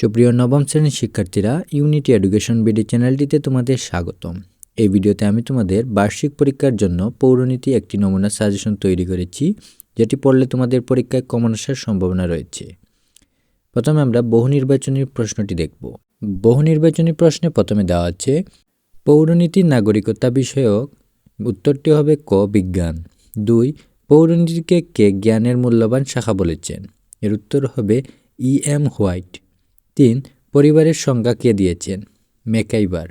সুপ্রিয় নবম শ্রেণির শিক্ষার্থীরা ইউনিটি এডুকেশন বিডি চ্যানেলটিতে তোমাদের স্বাগতম। এই ভিডিওতে আমি তোমাদের বার্ষিক পরীক্ষার জন্য পৌরনীতি একটি নমুনা সাজেশন তৈরি করেছি, যেটি পড়লে তোমাদের পরীক্ষায় কমন আসার সম্ভাবনা রয়েছে। প্রথমে আমরা বহু নির্বাচনী প্রশ্নটি দেখব। বহু নির্বাচনী প্রশ্নে প্রথমে দেওয়া আছে পৌরনীতি নাগরিকতা বিষয়ক উত্তরটি হবে ক, বিজ্ঞান। দুই, পৌরনীতিকে কে জ্ঞানের মূল্যবান শাখা বলেছেন? এর উত্তর হবে ই এম হোয়াইট তিন, পরিবারের সংজ্ঞা কে দিয়েছেন? মেকাইবার।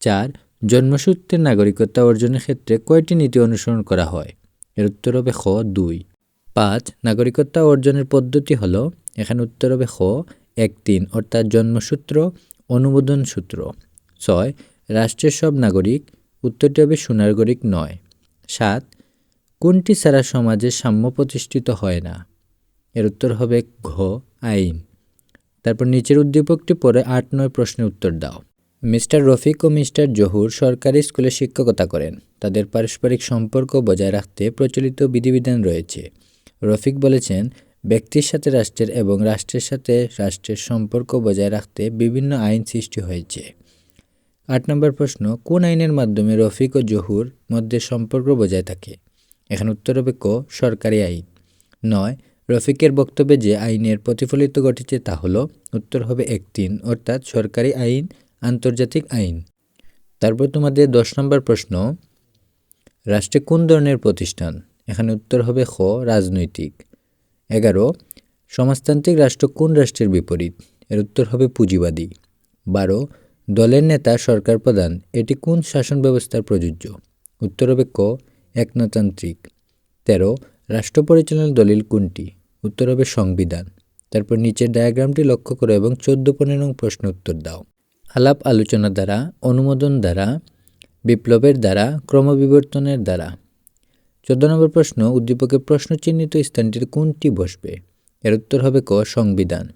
চার জন্মসূত্রে নাগরিকতা অর্জনের ক্ষেত্রে কয়টি নীতি অনুসরণ করা হয়? এর উত্তর হবে খ, দুই। পাঁচ, নাগরিকতা অর্জনের পদ্ধতি হল, এখানে উত্তর হবে খ, এক তিন, অর্থাৎ জন্মসূত্র, অনুমোদন সূত্র। ছয়, রাষ্ট্রের সব নাগরিক, উত্তরটি হবে সুনাগরিক নয়। সাত, কোনটি ছাড়া সমাজে সাম্য প্রতিষ্ঠিত হয় না? এর উত্তর হবে ঘ, আইন। তারপর নিচের উদ্দীপকটি পরে আট নয় প্রশ্নের উত্তর দাও। মিস্টার রফিক ও মিস্টার জহুর সরকারি স্কুলে শিক্ষকতা করেন। তাদের পারস্পরিক সম্পর্ক বজায় রাখতে প্রচলিত বিধিবিধান রয়েছে। রফিক বলেছেন, ব্যক্তির সাথে রাষ্ট্রের এবং রাষ্ট্রের সাথে রাষ্ট্রের সম্পর্ক বজায় রাখতে বিভিন্ন আইন সৃষ্টি হয়েছে। আট নম্বর প্রশ্ন, কোন আইনের মাধ্যমে রফিক ও জহুর মধ্যে সম্পর্ক বজায় থাকে? এখানে উত্তর হবে ক, সরকারি আইন। নয় রফিকের বক্তব্যে যে আইনের প্রতিফলিত ঘটেছে তা হলো, উত্তর হবে এক তিন অর্থাৎ সরকারি আইন, আন্তর্জাতিক আইন। তারপর তোমাদের দশ নম্বর প্রশ্ন, রাষ্ট্রে কোন ধরনের প্রতিষ্ঠান? এখানে উত্তর হবে খ, রাজনৈতিক। এগারো, সমাজতান্ত্রিক রাষ্ট্র কোন রাষ্ট্রের বিপরীত? এর উত্তর হবে পুঁজিবাদী। বারো, দলের নেতা সরকার প্রধান, এটি কোন শাসন ব্যবস্থার প্রযোজ্য? উত্তর হবে ক, একনাতান্ত্রিক। তেরো, রাষ্ট্র পরিচালনার দলিল কোনটি? উত্তর হবে সংবিধান। তারপর নিচের ডায়াগ্রামটি লক্ষ্য করো এবং চোদ্দ পনেরো প্রশ্ন উত্তর দাও। আলাপ আলোচনা দ্বারা, অনুমোদন দ্বারা, বিপ্লবের দ্বারা, ক্রমবিবর্তনের দ্বারা। চোদ্দ নম্বর প্রশ্ন, উদ্দীপকে প্রশ্ন চিহ্নিত স্থানটির কোনটি বসবে? এর উত্তর হবে ক, সংবিধান।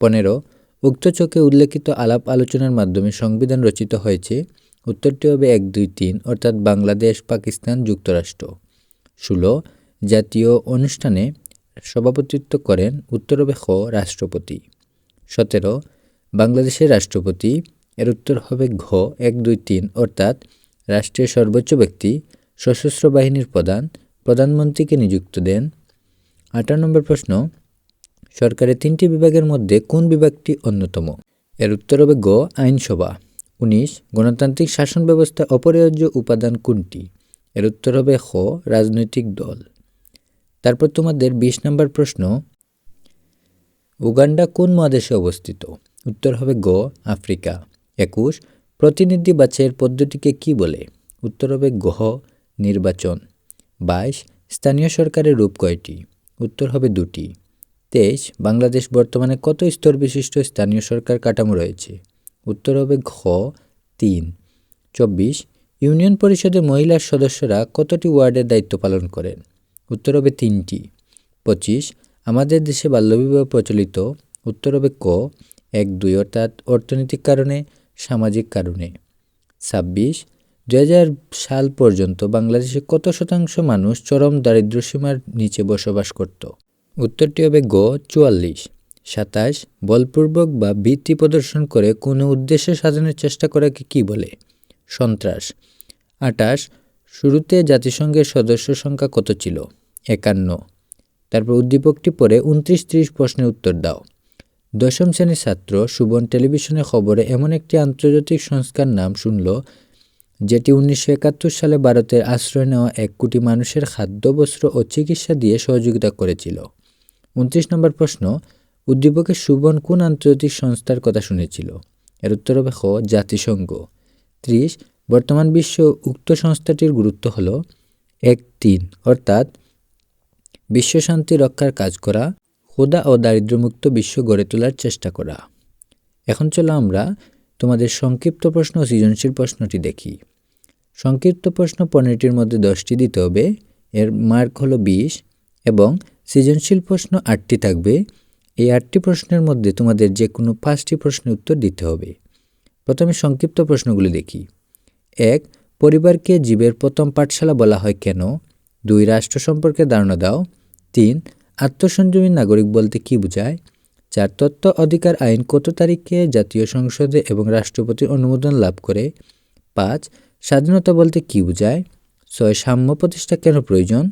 পনেরো, উক্ত চোখে উল্লেখিত আলাপ আলোচনার মাধ্যমে সংবিধান রচিত হয়েছে। উত্তরটি হবে এক, দুই, তিন, অর্থাৎ বাংলাদেশ পাকিস্তান যুক্তরাষ্ট্র। ষোলো, জাতীয় অনুষ্ঠানে সভাপতিত্ব করেন উত্তর হবে রাষ্ট্রপতি। সতেরো, বাংলাদেশের রাষ্ট্রপতি, এর উত্তর হবে ঘ, এক, দুই, তিন, অর্থাৎ রাষ্ট্রের সর্বোচ্চ ব্যক্তি, সশস্ত্র বাহিনীর প্রধান, প্রধানমন্ত্রীকে নিযুক্ত দেন। আঠারো নম্বর প্রশ্ন, সরকারের তিনটি বিভাগের মধ্যে কোন বিভাগটি অন্যতম? এর উত্তর হবে গ, আইনসভা। উনিশ, গণতান্ত্রিক শাসন ব্যবস্থা অপরিহার্য উপাদান কোনটি? এর উত্তর হবে খ, রাজনৈতিক দল। তারপর তোমাদের বিশ নম্বর প্রশ্ন, উগান্ডা কোন মহাদেশে অবস্থিত? উত্তর হবে গ, আফ্রিকা। একুশ, প্রতিনিধি বাছাইয়ের পদ্ধতিকে কি বলে? উত্তর হবে গহ নির্বাচন। বাইশ, স্থানীয় সরকারের রূপ কয়টি? উত্তর হবে দুটি। তেইশ, বাংলাদেশ বর্তমানে কত স্তর বিশিষ্ট স্থানীয় সরকার কাঠামো রয়েছে? উত্তর হবে ঘ, তিন। চব্বিশ, ইউনিয়ন পরিষদের মহিলা সদস্যরা কতটি ওয়ার্ডের দায়িত্ব পালন করেন? উত্তর হবে তিনটি। পঁচিশ, আমাদের দেশে বাল্যবিবাহ প্রচলিত। উত্তর হবে ক, এক দুই অর্থাৎ অর্থনৈতিক কারণে, সামাজিক কারণে। ছাব্বিশ দু সাল পর্যন্ত বাংলাদেশে কত শতাংশ মানুষ চরম দারিদ্র্যসীমার নিচে বসবাস করত? উত্তরটি হবে গ, চুয়াল্লিশ। সাতাশ, বলপূর্বক বা বৃত্তি প্রদর্শন করে কোনো উদ্দেশ্য সাধনের চেষ্টা করাকে কি বলে? সন্ত্রাস। আটাশ শুরুতে জাতিসংঘের সদস্য সংখ্যা কত ছিল? একান্ন। তারপর উদ্দীপকটি পরে উনত্রিশ ত্রিশ প্রশ্নের উত্তর দাও। দশম শ্রেণির ছাত্র সুবন টেলিভিশনে খবরে এমন একটি আন্তর্জাতিক সংস্থার নাম শুনল, যেটি উনিশশো একাত্তর সালে ভারতের আশ্রয় নেওয়া এক কোটি মানুষের খাদ্য, বস্ত্র ও চিকিৎসা দিয়ে সহযোগিতা করেছিল। উনত্রিশ নম্বর প্রশ্ন, উদ্দীপকে সুবন কোন আন্তর্জাতিক সংস্থার কথা শুনেছিল? এর উত্তর হবে খ, জাতিসংঘ। ত্রিশ বর্তমান বিশ্ব উক্ত সংস্থাটির গুরুত্ব হল, এক তিন, অর্থাৎ বিশ্বশান্তি রক্ষার কাজ করা ক্ষুদা ও দারিদ্র্যমুক্ত বিশ্ব গড়ে তোলার চেষ্টা করা। এখন চলো আমরা তোমাদের সংক্ষিপ্ত প্রশ্ন ও সৃজনশীল প্রশ্নটি দেখি। সংক্ষিপ্ত প্রশ্ন পনেরোটির মধ্যে দশটি দিতে হবে, এর মার্ক হলো বিশ এবং সৃজনশীল প্রশ্ন আটটি থাকবে। এই আটটি প্রশ্নের মধ্যে তোমাদের যে কোনো পাঁচটি প্রশ্নের উত্তর দিতে হবে। প্রথমে সংক্ষিপ্ত প্রশ্নগুলি দেখি। এক, পরিবারকে জীবের প্রথম পাঠশালা বলা হয় কেন? দুই, রাষ্ট্র সম্পর্কে ধারণা দাও। তিন, আত্মসংযমী নাগরিক বলতে কী বোঝায়? চার, তত্ত্ব অধিকার আইন কত তারিখে জাতীয় সংসদে এবং রাষ্ট্রপতির অনুমোদন লাভ করে? পাঁচ, স্বাধীনতা বলতে কী বোঝায়? ছয়, সাম্য প্রতিষ্ঠা কেন প্রয়োজন?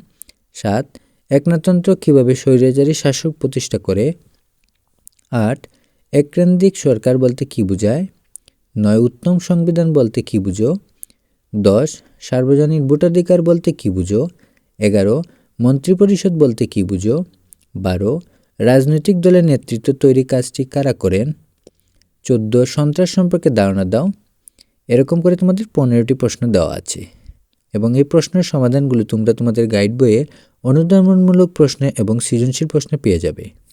সাত একনাতন্ত্র কীভাবে স্বৈরাচারী শাসক প্রতিষ্ঠা করে? আট, এককেন্দ্রিক সরকার বলতে কী বোঝায়? নয়, উত্তম সংবিধান বলতে কী বুঝো? দশ, সার্বজনীন ভোটাধিকার বলতে কী বুঝো? এগারো, মন্ত্রিপরিষদ বলতে কী বুঝো? বারো, রাজনৈতিক দলের নেতৃত্ব তৈরি কাজটি কারা করেন? চোদ্দ, সন্ত্রাস সম্পর্কে ধারণা দাও। এরকম করে তোমাদের পনেরোটি প্রশ্ন দেওয়া আছে এবং এই প্রশ্নের সমাধানগুলো তোমরা তোমাদের গাইড বইয়ে অনুদানমূলক প্রশ্নে এবং সৃজনশীল প্রশ্নে পেয়ে যাবে।